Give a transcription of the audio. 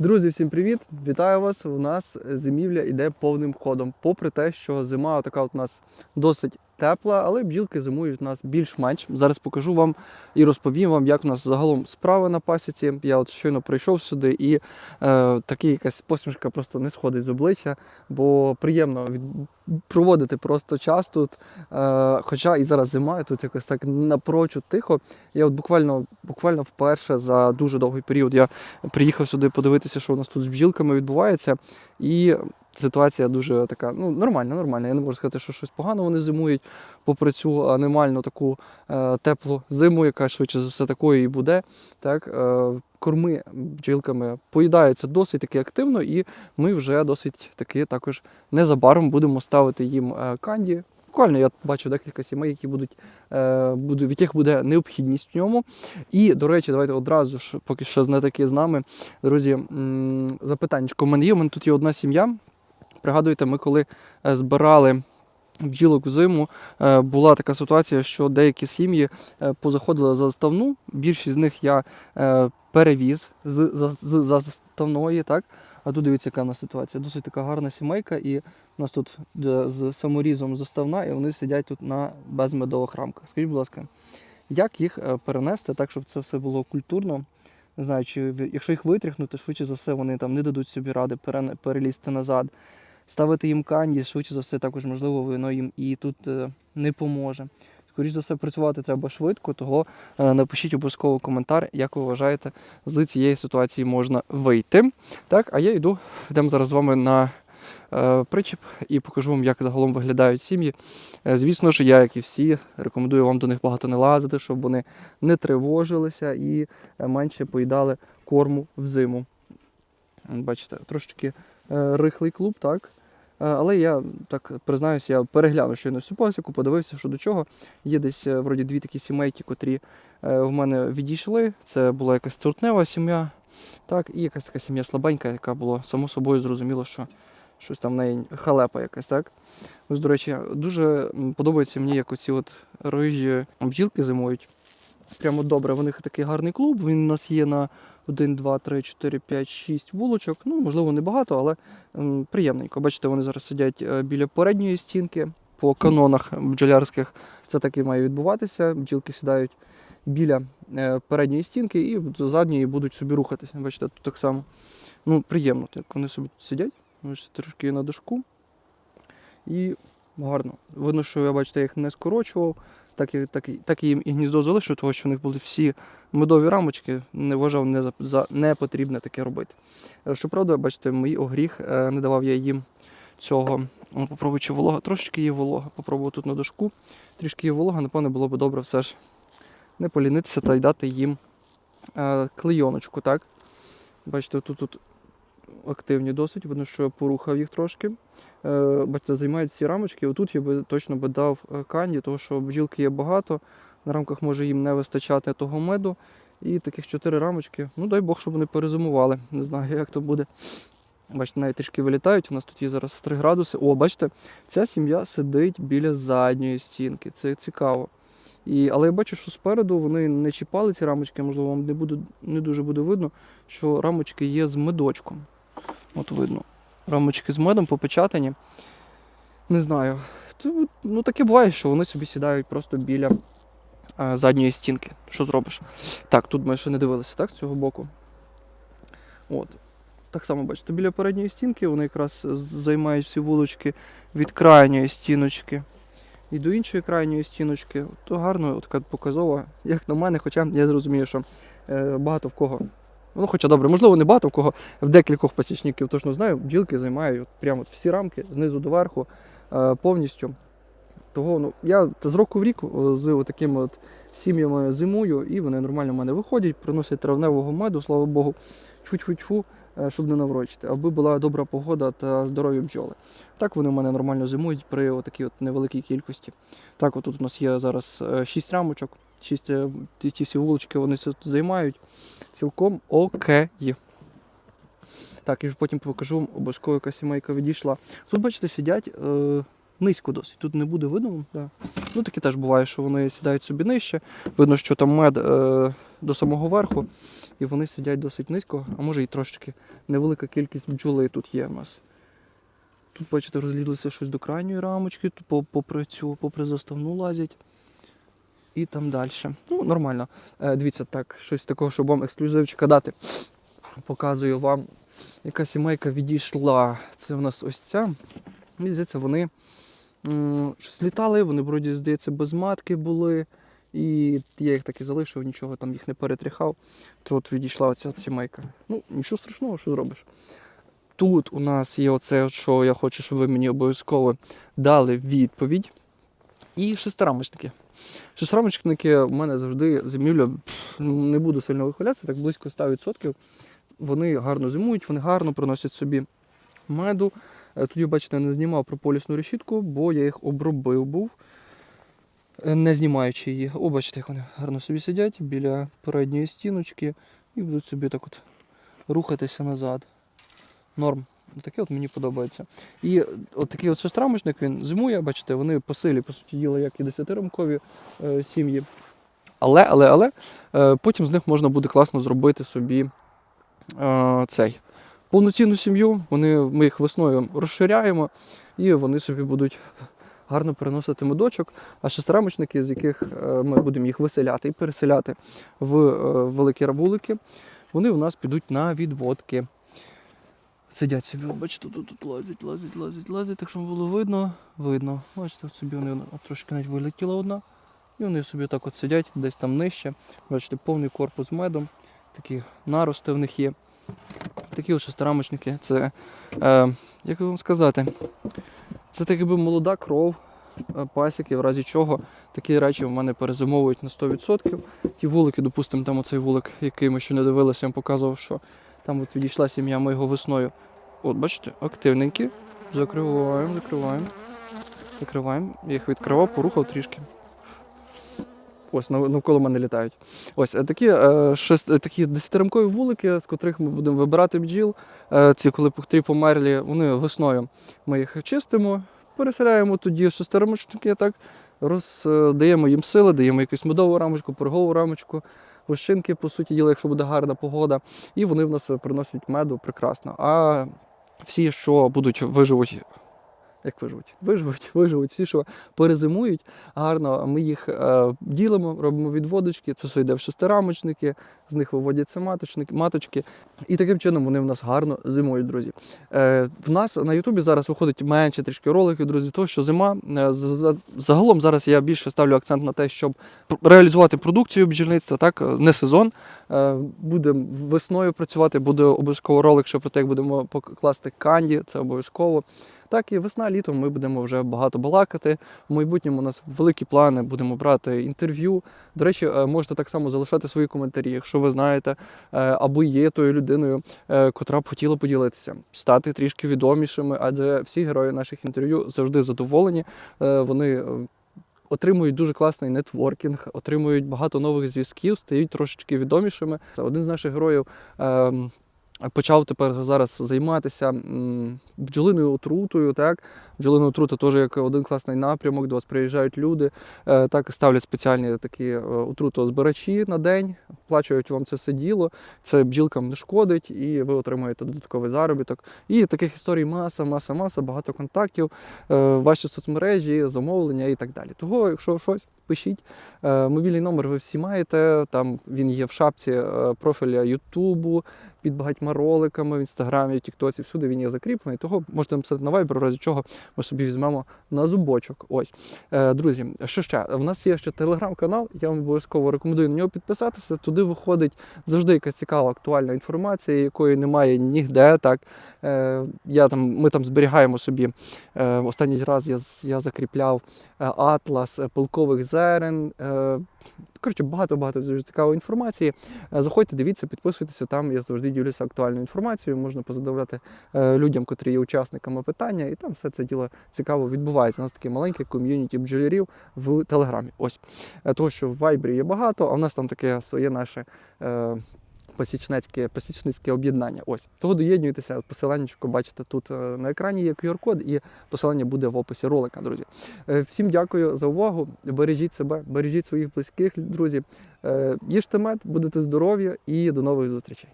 Друзі, всім привіт! Вітаю вас! У нас зимівля йде повним ходом. Попри те, що зима така от у нас досить тепла, але бджілки зимують у нас більш-менш. Зараз покажу вам і розповім вам, як у нас загалом справи на пасіці. Я от щойно прийшов сюди і е, така якась посмішка просто не сходить з обличчя, бо приємно від... проводити просто час тут. Е, хоча і зараз зима, і тут якось так напрочуд тихо. Я от буквально, буквально вперше за дуже довгий період я приїхав сюди подивитися, що у нас тут з бджілками відбувається. І ситуація дуже така, ну, нормальна, нормальна. Я не можу сказати, що щось погано вони зимують, попри цю аномальну таку е, теплу зиму, яка швидше за все такою і буде. Так, е, корми бджілками поїдаються досить таки активно, і ми вже досить таки також незабаром будемо ставити їм е, канді. Буквально я бачу декілька сімей, які будуть, е, від яких буде необхідність в ньому. І, до речі, давайте одразу ж, поки що не такі з нами, друзі, запитання. У мене є, у мене тут є одна сім'я. Пригадуєте, ми коли е, збирали бджілок взиму, е, була така ситуація, що деякі сім'ї е, позаходили за заставну. Більшість з них я перевіз з, з, з заставної, так? А тут дивіться, яка у нас ситуація. Досить така гарна сімейка, і у нас тут з саморізом заставна, і вони сидять тут на безмедових рамках. Скажіть, будь ласка, як їх перенести так, щоб це все було культурно? Не знаю, чи якщо їх витряхнути, швидше за все вони там не дадуть собі ради перелізти назад. Ставити їм канді, швидше за все, також можливо, воно їм і тут е, не поможе. Скоріше за все, працювати треба швидко, того е, напишіть обов'язково коментар, як ви вважаєте, з цієї ситуації можна вийти. Так, а я йду, йдемо зараз з вами на е, причіп і покажу вам, як загалом виглядають сім'ї. Звісно ж, я, як і всі, рекомендую вам до них багато не лазити, щоб вони не тривожилися і менше поїдали корму взиму. Бачите, трошечки рихлий клуб, так? Е, Але я так признаюся, я переглянув щойно всю пасіку, подивився, що до чого. Є десь е, вроді дві такі сімейки, котрі е, в мене відійшли. Це була якась цуртнева сім'я, так, і якась така сім'я слабенька, яка була само собою зрозуміло, що щось там в неї халепа якась, так? Ось, до речі, дуже подобається мені, як оці от рижі бджілки зимують. Прямо добре, в них такий гарний клуб. Він у нас є на 1, 2, 3, 4, 5, 6 вулочок. Ну, можливо, не багато, але м, приємненько. Бачите, вони зараз сидять е, біля передньої стінки. По канонах бджолярських це так і має відбуватися. Бджілки сідають біля е, передньої стінки і до задньої будуть собі рухатися. Бачите, тут так само. Ну, приємно, як вони собі тут сидять. Бачите, трошки на дошку. І гарно. Видно, що я бачите, їх не скорочував так і, так, так їм і гніздо залишив, тому що в них були всі медові рамочки, не вважав не за, за не потрібне таке робити. Е, Щоправда, бачите, мій огріх, е, не давав я їм цього. Попробую, чи волога. Трошечки є волога. Попробую тут на дошку. Трішки є волога, напевно, було б добре все ж не полінитися та й дати їм е, клейоночку, так? Бачите, тут, тут активні досить, видно, що я порухав їх трошки. Е, Бачите, займають ці рамочки. Отут я би точно би дав е, канді, тому що бджілки є багато. На рамках може їм не вистачати того меду. І таких чотири рамочки. Ну дай Бог, щоб вони перезимували. Не знаю, як то буде. Бачите, навіть трішки вилітають. У нас тут є зараз 3 градуси. О, бачите, ця сім'я сидить біля задньої стінки. Це цікаво. І, але я бачу, що спереду вони не чіпали ці рамочки, можливо, вам не, буде, не дуже буде видно, що рамочки є з медочком. От видно. Рамочки з медом попечатані. Не знаю. Ну таке буває, що вони собі сідають просто біля е, задньої стінки. Що зробиш? Так, тут ми ще не дивилися, так, з цього боку. От. Так само бачите, біля передньої стінки вони якраз займають всі вулочки від крайньої стіночки і до іншої крайньої стіночки. То гарно, така показова, як на мене, хоча я зрозумію, що е, багато в кого. Ну, хоча добре, можливо, не багато в кого в декількох пасічників точно знаю, бджілки займають прямо от всі рамки знизу до верху е, повністю. Того, ну, я з року в рік з такими от сім'ями зимую, і вони нормально в мене виходять, приносять травневого меду, слава Богу, тьфу-тьфу-тьфу, е, щоб не наврочити, аби була добра погода та здорові бджоли. Так вони в мене нормально зимують при отакій от невеликій кількості. Так, от тут у нас є зараз 6 рамочок, 6 ті, ті всі вулички вони тут займають. Цілком окей. Так, і потім покажу обов'язково, яка сімейка відійшла. Тут, бачите, сидять е, низько досить. Тут не буде видно. Да. Ну, таке теж буває, що вони сідають собі нижче. Видно, що там мед е, до самого верху, і вони сидять досить низько, а може і трошечки невелика кількість бджоли тут є в нас. Тут, бачите, розлізлося щось до крайньої рамочки, тут попри цю, попри заставну лазять. І там далі. Ну, нормально. Е, дивіться, так, щось такого, щоб вам ексклюзивчика дати. Показую вам, яка сімейка відійшла. Це в нас ось ця. Мені здається, вони щось літали, вони вроді, здається, без матки були. І я їх так і залишив, нічого там їх не перетряхав. То от відійшла оця сімейка. Ну, нічого страшного, що зробиш. Тут у нас є оце, що я хочу, щоб ви мені обов'язково дали відповідь. І шестирамочники. Шестирамочники в мене завжди зимівля, не буду сильно вихвалятися, так близько 100%. Вони гарно зимують, вони гарно приносять собі меду. Е, Тоді, бачите, не знімав прополісну решітку, бо я їх обробив був, е, не знімаючи її. О, бачите, як вони гарно собі сидять біля передньої стіночки і будуть собі так от рухатися назад. Норм. Таке от мені подобається. І от такий от шестирамочник, він зимує, бачите, вони по силі, по суті діла, як і десятирамкові е, сім'ї. Але, але, але е, потім з них можна буде класно зробити собі е, цей повноцінну сім'ю. Вони, ми їх весною розширяємо, і вони собі будуть гарно переносити медочок. А шестирамочники, з яких е, ми будемо їх виселяти і переселяти в е, великі рабулики, вони у нас підуть на відводки. Сидять собі, бачите, тут, тут лазять, лазять, лазять, лазять, так щоб було видно, видно. Бачите, собі вони трошки навіть вилетіла одна. І вони собі так от сидять, десь там нижче. Бачите, повний корпус медом, такі нарости в них є. Такі от шестирамочники. Це, е, як вам сказати, це так якби молода кров е, пасіки, в разі чого такі речі в мене перезимовують на 100%. Ті вулики, допустимо, там оцей вулик, який ми ще не дивилися, я вам показував, що там от відійшла сім'я, ми весною. От, бачите, активненькі. Закриваємо, закриваємо. Закриваємо. Я їх відкривав, порухав трішки. Ось навколо мене літають. Ось е, такі, е, шест, е, такі десятирамкові вулики, з котрих ми будемо вибирати бджіл. Ці, коли пухтрі померлі, вони весною ми їх чистимо, переселяємо тоді шестирамочники, так, роздаємо їм сили, даємо якусь медову рамочку, порогову рамочку, гущинки, по суті діла, якщо буде гарна погода. І вони в нас приносять меду прекрасно. А всі, що будуть виживуть, як виживуть? Виживуть, виживуть, всі, що перезимують гарно, ми їх е, ділимо, робимо відводочки, це все йде в шестирамочники, з них виводяться маточники, маточки. І таким чином вони в нас гарно зимують, друзі. Е, в нас на Ютубі зараз виходить менше трішки роликів, друзі, того, що зима. е, Загалом зараз я більше ставлю акцент на те, щоб реалізувати продукцію бджільництва, так, не сезон. Е, Будемо весною працювати, буде обов'язково ролик, що про те, як будемо пок- класти канді, це обов'язково. Так і весна, літо ми будемо вже багато балакати. В майбутньому у нас великі плани, будемо брати інтерв'ю. До речі, е, можете так само залишати свої коментарі, якщо ви знаєте е, або є тою людиною, е, котра б хотіла поділитися, стати трішки відомішими, адже всі герої наших інтерв'ю завжди задоволені. Е, Вони е, отримують дуже класний нетворкінг, отримують багато нових зв'язків, стають трошечки відомішими. Це один з наших героїв. ем, Почав тепер зараз займатися бджолиною отрутою. Так? Бджолина отрута теж як один класний напрямок, до вас приїжджають люди, е, так ставлять спеціальні такі е, отрутозбирачі на день, плачують вам це все діло. Це бджілкам не шкодить, і ви отримуєте додатковий заробіток. І таких історій маса, маса, маса, багато контактів, е, ваші соцмережі, замовлення і так далі. Того, якщо щось, пишіть. Мобільний номер ви всі маєте. Там він є в шапці профіля Ютубу, під багатьма роликами в інстаграмі, в Тіктоці, всюди він є закріплений. Того можете написати на Viber, в разі чого ми собі візьмемо на зубочок. Ось. Е, друзі, що ще? У нас є ще телеграм-канал, я вам обов'язково рекомендую на нього підписатися. Туди виходить завжди якась цікава актуальна інформація, якої немає ніде. Так. Е, я там, ми там зберігаємо собі. Е, останній раз я, я закріпляв е, атлас е, пилкових зерен. Е, Коротше, багато-багато дуже цікавої інформації. Е, Заходьте, дивіться, підписуйтеся. Там я завжди ділюся актуальною інформацією. Можна позадавляти е, людям, котрі є учасниками питання, і там все це діло цікаво відбувається. У нас таке маленьке ком'юніті бджолярів в Телеграмі. Ось Е, того, що в Вайбрі є багато, а в нас там таке своє наше. Пасічницьке, пасічницьке об'єднання. Ось того доєднуйтеся. Посиланнячко бачите тут е, на екрані є QR-код, і посилання буде в описі ролика, друзі. Е, Всім дякую за увагу. Бережіть себе, бережіть своїх близьких, друзі. Е, Їжте мед, будете здорові і до нових зустрічей.